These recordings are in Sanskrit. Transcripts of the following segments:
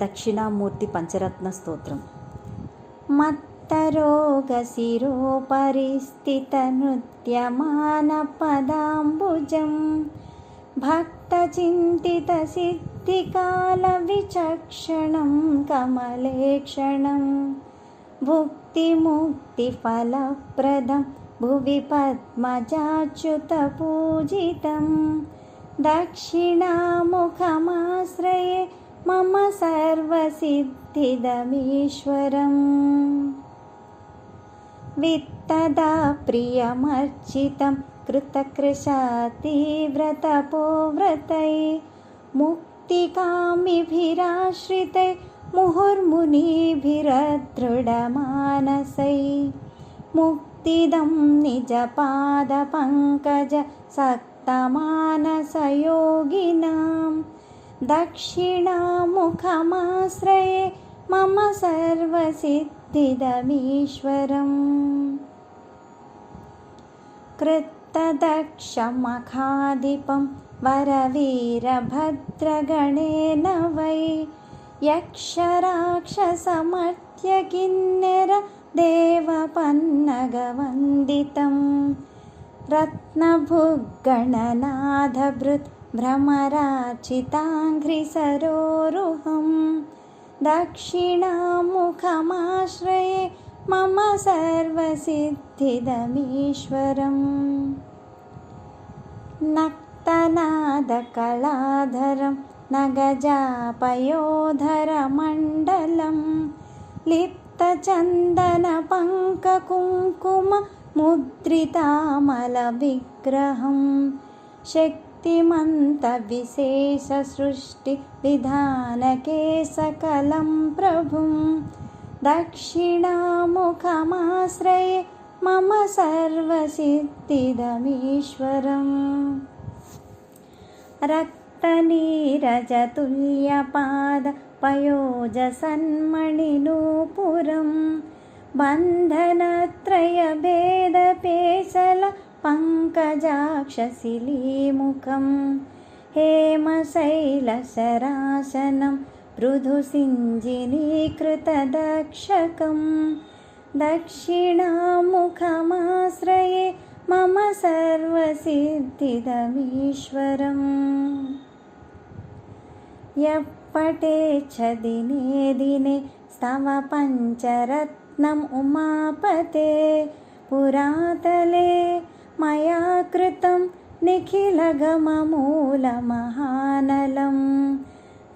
दक्षिणामूर्ति पञ्चरत्नस्तोत्रम् मत्तरोगशिरोपरिस्थितनृत्यमानपदाम्बुजं भक्तचिन्तितसिद्धिकालविचक्षणं कमलेक्षणं भुक्तिमुक्तिफलप्रदं भुवि पद्मजाच्युतपूजितं दक्षिणामुखमाश्रये मम सर्वसिद्धिदमीश्वरम्। वित्तदा प्रियमर्चितं कृतकृशातीव्रतपोव्रतै मुक्तिकामिभिराश्रितै मुहुर्मुनिभिरदृढमानसै। मुक्तिदं निजपादपङ्कज सक्तमानसयोगिनाम् दक्षिणामुखमाश्रये मम सर्वसिद्धिदमीश्वरम्। कृत्तदक्षमखाधिपं वरवीरभद्रगणेन वै यक्षराक्षसमर्त्यकिन्नरदेवपन्नगवन्दितं रत्नभुग्गणनाथभृत् भ्रमराचिताङ्घ्रिसरोरुहं दक्षिणामुखमाश्रये मम सर्वसिद्धिदमीश्वरम्। नक्तनादकलाधरं नगजापयोधरमण्डलं लिप्तचन्दनपङ्ककुङ्कुममुद्रितामलविग्रहम् शक्तिमन्तविशेषसृष्टिविधानके सकलं प्रभुं दक्षिणामुखमाश्रये मम सर्वसिद्धिदमीश्वरम् रक्तनीरजतुल्यपादपयोजसन्मणिनूपुरं बन्धनत्रयभेदपेशल पङ्कजाक्षशिलीमुखं हेमशैलशरासनं पृथुसिञ्जिनीकृतदक्षकं दक्षिणामुखमाश्रये मम सर्वसिद्धिदमीश्वरम् यः पठेच्छ दिने दिने स्तव पञ्चरत्नम् उमापते पुरातले मया कृतं निखिलगममूलमहानलं।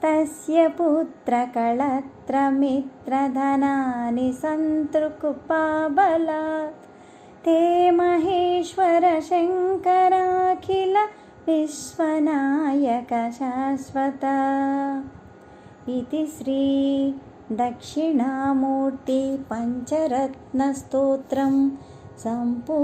तस्य पुत्रकळत्रमित्रधनानि सन्तृकुपाबलात्। ते महेश्वरशङ्कराखिल विश्वनायकशाश्वता। इति श्रीदक्षिणामूर्तिपञ्चरत्नस्तोत्रं सम्पूर्णम्